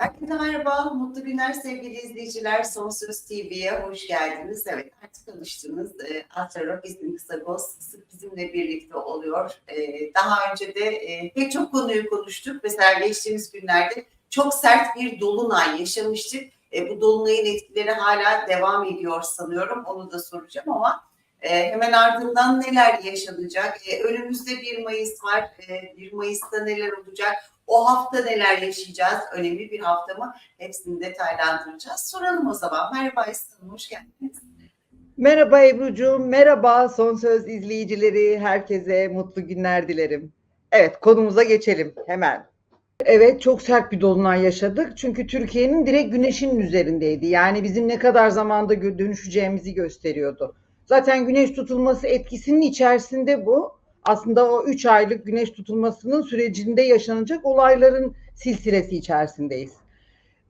Herkese merhaba, mutlu günler sevgili izleyiciler. Son Söz TV'ye hoş geldiniz. Evet, artık alıştınız. E, Astrolog İzmir Kısagos sık bizimle birlikte oluyor. E, daha önce de e, pek çok konuyu konuştuk. Mesela geçtiğimiz günlerde çok sert bir dolunay yaşamıştık. E, bu dolunayın etkileri hala devam ediyor sanıyorum. Onu da soracağım ama e, hemen ardından neler yaşanacak? E, önümüzde 1 Mayıs var. E, 1 Mayıs'ta neler olacak? O hafta neler yaşayacağız? Önemli bir hafta mı? Hepsini detaylandıracağız. Soralım o zaman. Merhaba Hanım, hoş geldiniz. Merhaba Ebru'cuğum, merhaba Son Söz izleyicileri, herkese mutlu günler dilerim. Evet, konumuza geçelim hemen. Evet, çok sert bir dolunay yaşadık. Çünkü Türkiye'nin direkt güneşin üzerindeydi. Yani bizim ne kadar zamanda dönüşeceğimizi gösteriyordu. Zaten güneş tutulması etkisinin içerisinde bu. Aslında o 3 aylık güneş tutulmasının sürecinde yaşanacak olayların silsilesi içerisindeyiz.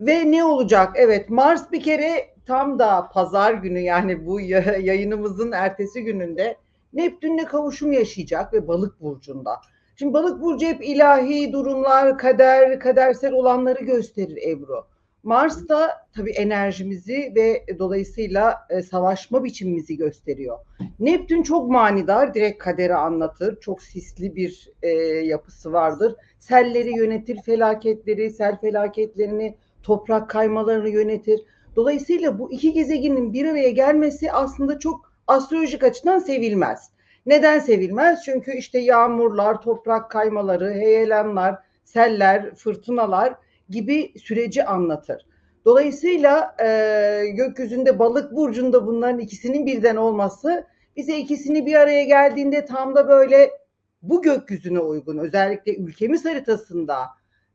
Ve ne olacak? Evet, Mars bir kere tam da pazar günü yani bu ya- yayınımızın ertesi gününde Neptün'le kavuşum yaşayacak ve Balık burcunda. Şimdi Balık burcu hep ilahi durumlar, kader, kadersel olanları gösterir Ebru. Mars da tabii enerjimizi ve dolayısıyla e, savaşma biçimimizi gösteriyor. Neptün çok manidar, direkt kaderi anlatır. Çok sisli bir e, yapısı vardır. Selleri yönetir, felaketleri, sel felaketlerini, toprak kaymalarını yönetir. Dolayısıyla bu iki gezegenin bir araya gelmesi aslında çok astrolojik açıdan sevilmez. Neden sevilmez? Çünkü işte yağmurlar, toprak kaymaları, heyelanlar, seller, fırtınalar gibi süreci anlatır. Dolayısıyla e, gökyüzünde balık burcunda bunların ikisinin birden olması bize ikisini bir araya geldiğinde tam da böyle bu gökyüzüne uygun özellikle ülkemiz haritasında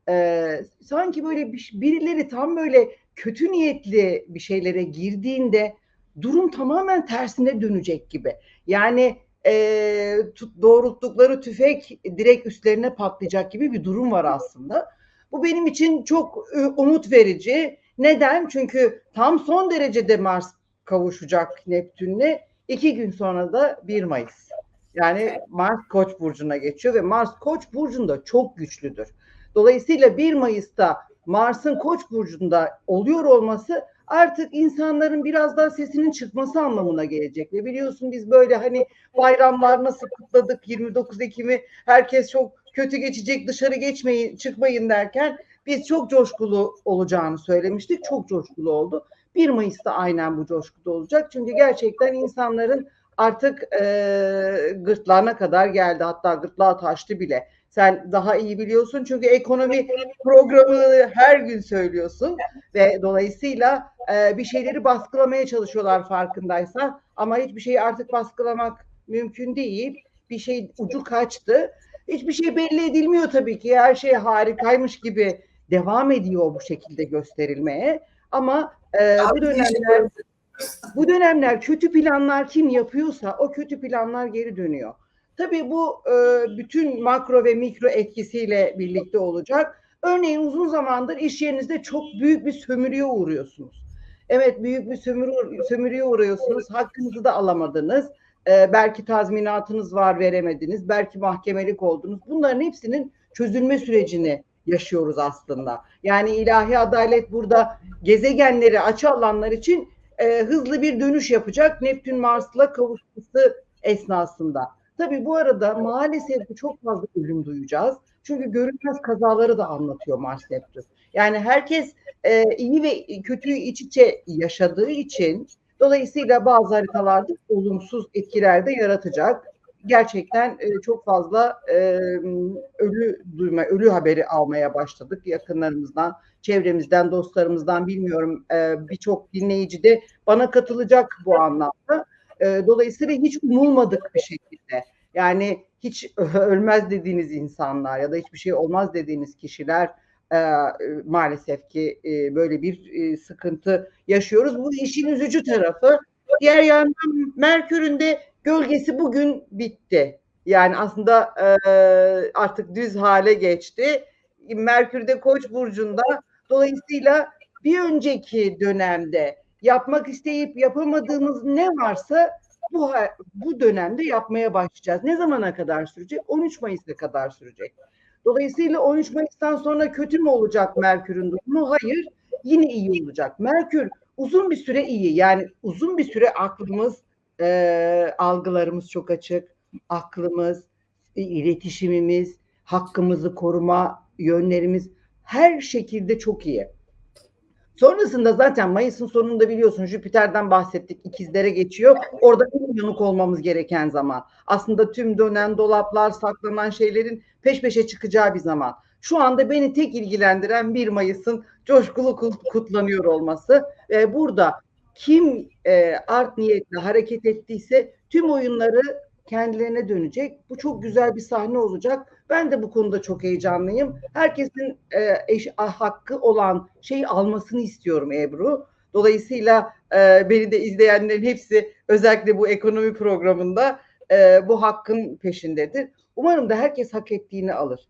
e, sanki böyle bir, birileri tam böyle kötü niyetli bir şeylere girdiğinde durum tamamen tersine dönecek gibi. Yani e, doğrulttukları tüfek direkt üstlerine patlayacak gibi bir durum var aslında. Bu benim için çok e, umut verici. Neden? Çünkü tam son derecede Mars kavuşacak Neptün'le. İki gün sonra da 1 Mayıs. Yani Mars Koç burcuna geçiyor ve Mars Koç burcunda çok güçlüdür. Dolayısıyla 1 Mayıs'ta Mars'ın Koç burcunda oluyor olması artık insanların biraz daha sesinin çıkması anlamına gelecek. Ve biliyorsun biz böyle hani bayramlar nasıl kutladık 29 Ekim'i herkes çok kötü geçecek dışarı geçmeyin çıkmayın derken biz çok coşkulu olacağını söylemiştik. Çok coşkulu oldu. 1 Mayıs'ta aynen bu coşkuda olacak. Çünkü gerçekten insanların artık e, gırtlağına kadar geldi. Hatta gırtlağı taştı bile. Sen daha iyi biliyorsun çünkü ekonomi programı her gün söylüyorsun ve dolayısıyla e, bir şeyleri baskılamaya çalışıyorlar farkındaysan ama hiçbir şeyi artık baskılamak mümkün değil. Bir şey ucu kaçtı. Hiçbir şey belli edilmiyor tabii ki. Her şey harikaymış gibi devam ediyor bu şekilde gösterilmeye. Ama e, bu dönemler bu dönemler kötü planlar kim yapıyorsa o kötü planlar geri dönüyor. Tabii bu e, bütün makro ve mikro etkisiyle birlikte olacak. Örneğin uzun zamandır iş yerinizde çok büyük bir sömürüye uğruyorsunuz. Evet büyük bir sömürü, sömürüye uğruyorsunuz. Hakkınızı da alamadınız. E, belki tazminatınız var veremediniz. Belki mahkemelik oldunuz. Bunların hepsinin çözülme sürecini yaşıyoruz aslında. Yani ilahi adalet burada gezegenleri açı alanlar için e, hızlı bir dönüş yapacak Neptün Mars'la kavuşması esnasında. Tabii bu arada maalesef çok fazla ölüm duyacağız. Çünkü görünmez kazaları da anlatıyor Mars Neptün. Yani herkes e, iyi ve kötüyü iç içe yaşadığı için dolayısıyla bazı haritalarda olumsuz etkiler de yaratacak. Gerçekten e, çok fazla e, ölü duyma, ölü haberi almaya başladık yakınlarımızdan, çevremizden, dostlarımızdan bilmiyorum e, birçok dinleyici de bana katılacak bu anlamda. E, dolayısıyla hiç umulmadık bir şekilde yani hiç ölmez dediğiniz insanlar ya da hiçbir şey olmaz dediğiniz kişiler maalesef ki e, böyle bir e, sıkıntı yaşıyoruz. Bu işin üzücü tarafı. Diğer yandan Merkür'ün de gölgesi bugün bitti. Yani aslında e, artık düz hale geçti. Merkür'de Koç burcunda. Dolayısıyla bir önceki dönemde yapmak isteyip yapamadığımız ne varsa bu bu dönemde yapmaya başlayacağız. Ne zamana kadar sürecek? 13 Mayıs'a kadar sürecek. Dolayısıyla 13 Mayıs'tan sonra kötü mü olacak Merkür'ün durumu? Hayır. Yine iyi olacak. Merkür uzun bir süre iyi. Yani uzun bir süre aklımız, e, algılarımız çok açık. Aklımız, e, iletişimimiz, hakkımızı koruma yönlerimiz her şekilde çok iyi. Sonrasında zaten Mayıs'ın sonunda biliyorsun Jüpiter'den bahsettik. ikizlere geçiyor. Orada en uyanık olmamız gereken zaman. Aslında tüm dönen dolaplar, saklanan şeylerin peş peşe çıkacağı bir zaman. Şu anda beni tek ilgilendiren 1 Mayıs'ın coşkulu kut- kutlanıyor olması. Ve burada kim e, art niyetle hareket ettiyse tüm oyunları kendilerine dönecek. Bu çok güzel bir sahne olacak. Ben de bu konuda çok heyecanlıyım. Herkesin e, eş, hakkı olan şeyi almasını istiyorum Ebru. Dolayısıyla e, beni de izleyenlerin hepsi özellikle bu ekonomi programında e, bu hakkın peşindedir. Umarım da herkes hak ettiğini alır.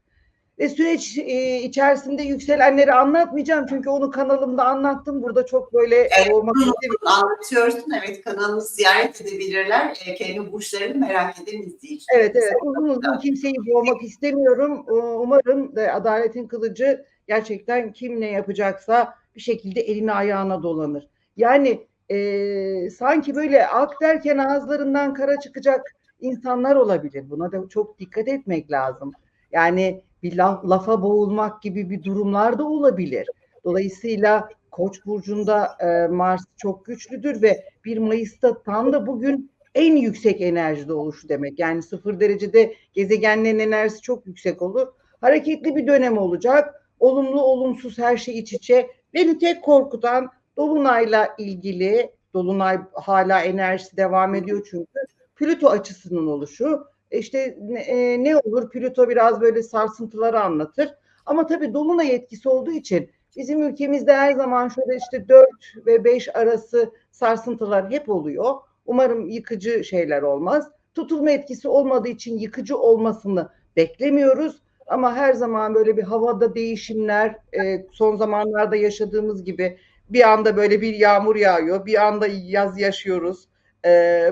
Ve süreç e, içerisinde yükselenleri anlatmayacağım çünkü onu kanalımda anlattım. Burada çok böyle Evet, olmak istemiyorum. Anlatıyorsun. Evet kanalımızı ziyaret edebilirler. E, kendi burçlarını merak eden izleyiciler. Evet evet uzun uzun kimseyi boğmak istemiyorum. Umarım da adaletin kılıcı gerçekten kim ne yapacaksa bir şekilde eline ayağına dolanır. Yani e, sanki böyle ak derken ağızlarından kara çıkacak insanlar olabilir. Buna da çok dikkat etmek lazım. Yani bir laf, lafa boğulmak gibi bir durumlar da olabilir. Dolayısıyla Koç burcunda e, Mars çok güçlüdür ve 1 Mayıs'ta tam da bugün en yüksek enerjide oluşu demek. Yani sıfır derecede gezegenlerin enerjisi çok yüksek olur. Hareketli bir dönem olacak. Olumlu olumsuz her şey iç içe. Beni tek korkutan Dolunay'la ilgili, Dolunay hala enerjisi devam ediyor çünkü. Plüto açısının oluşu. İşte e, ne olur Plüto biraz böyle sarsıntıları anlatır. Ama tabii Dolunay etkisi olduğu için bizim ülkemizde her zaman şöyle işte 4 ve 5 arası sarsıntılar hep oluyor. Umarım yıkıcı şeyler olmaz. Tutulma etkisi olmadığı için yıkıcı olmasını beklemiyoruz. Ama her zaman böyle bir havada değişimler, e, son zamanlarda yaşadığımız gibi bir anda böyle bir yağmur yağıyor, bir anda yaz yaşıyoruz. E,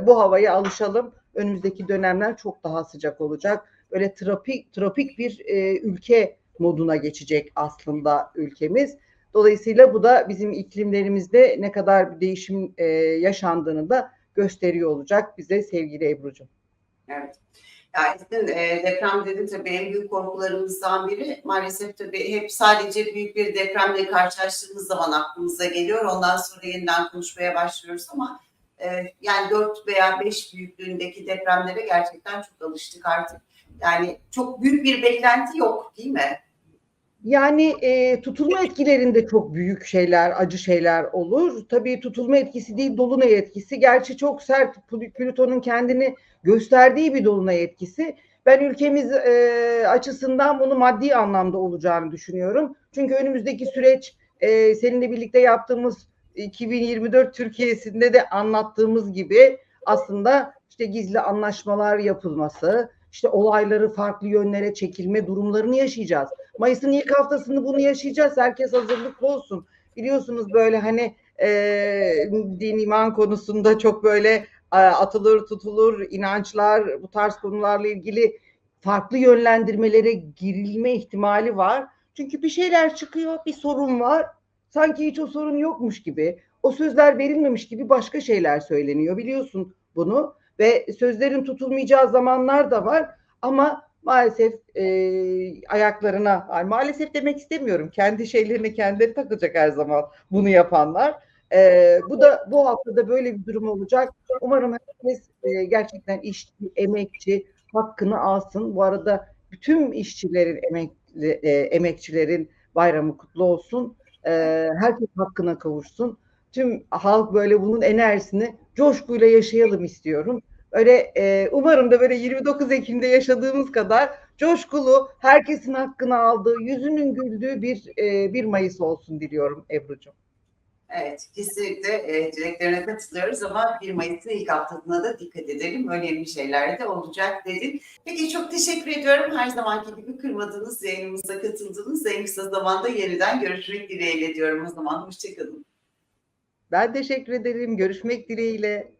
bu havaya alışalım. Önümüzdeki dönemler çok daha sıcak olacak. Böyle tropik tropik bir e, ülke moduna geçecek aslında ülkemiz. Dolayısıyla bu da bizim iklimlerimizde ne kadar bir değişim e, yaşandığını da gösteriyor olacak bize sevgili Ebru'cum. Evet. Ya sizin e, deprem dedi tabii en büyük korkularımızdan biri. Maalesef tabii hep sadece büyük bir depremle karşılaştığımız zaman aklımıza geliyor. Ondan sonra yeniden konuşmaya başlıyoruz ama yani 4 veya 5 büyüklüğündeki depremlere gerçekten çok alıştık artık. Yani çok büyük bir beklenti yok değil mi? Yani e, tutulma etkilerinde çok büyük şeyler, acı şeyler olur. Tabii tutulma etkisi değil, dolunay etkisi. Gerçi çok sert Plüton'un kendini gösterdiği bir dolunay etkisi. Ben ülkemiz e, açısından bunu maddi anlamda olacağını düşünüyorum. Çünkü önümüzdeki süreç e, seninle birlikte yaptığımız 2024 Türkiye'sinde de anlattığımız gibi aslında işte gizli anlaşmalar yapılması, işte olayları farklı yönlere çekilme durumlarını yaşayacağız. Mayıs'ın ilk haftasında bunu yaşayacağız. Herkes hazırlıklı olsun. Biliyorsunuz böyle hani e, din iman konusunda çok böyle e, atılır tutulur inançlar bu tarz konularla ilgili farklı yönlendirmelere girilme ihtimali var. Çünkü bir şeyler çıkıyor, bir sorun var. Sanki hiç o sorun yokmuş gibi, o sözler verilmemiş gibi başka şeyler söyleniyor. Biliyorsun bunu. Ve sözlerin tutulmayacağı zamanlar da var ama maalesef e, ayaklarına yani maalesef demek istemiyorum. Kendi şeylerini kendileri takacak her zaman bunu yapanlar. E, bu da bu haftada böyle bir durum olacak. Umarım herkes e, gerçekten işçi emekçi hakkını alsın. Bu arada bütün işçilerin emekli, e, emekçilerin bayramı kutlu olsun e, herkes hakkına kavuşsun tüm halk böyle bunun enerjisini coşkuyla yaşayalım istiyorum. Öyle e, umarım da böyle 29 Ekim'de yaşadığımız kadar coşkulu, herkesin hakkını aldığı, yüzünün güldüğü bir e, 1 Mayıs olsun diliyorum Ebru'cum. Evet, kesinlikle e, dileklerine katılıyoruz ama 1 Mayıs'ın ilk haftasına da dikkat edelim. Önemli şeyler de olacak dedin. Peki çok teşekkür ediyorum. Her zamanki gibi kırmadığınız, yayınımıza katıldınız. En kısa zamanda yeniden görüşmek dileğiyle diyorum o zaman. Hoşçakalın. Ben teşekkür ederim. Görüşmek dileğiyle.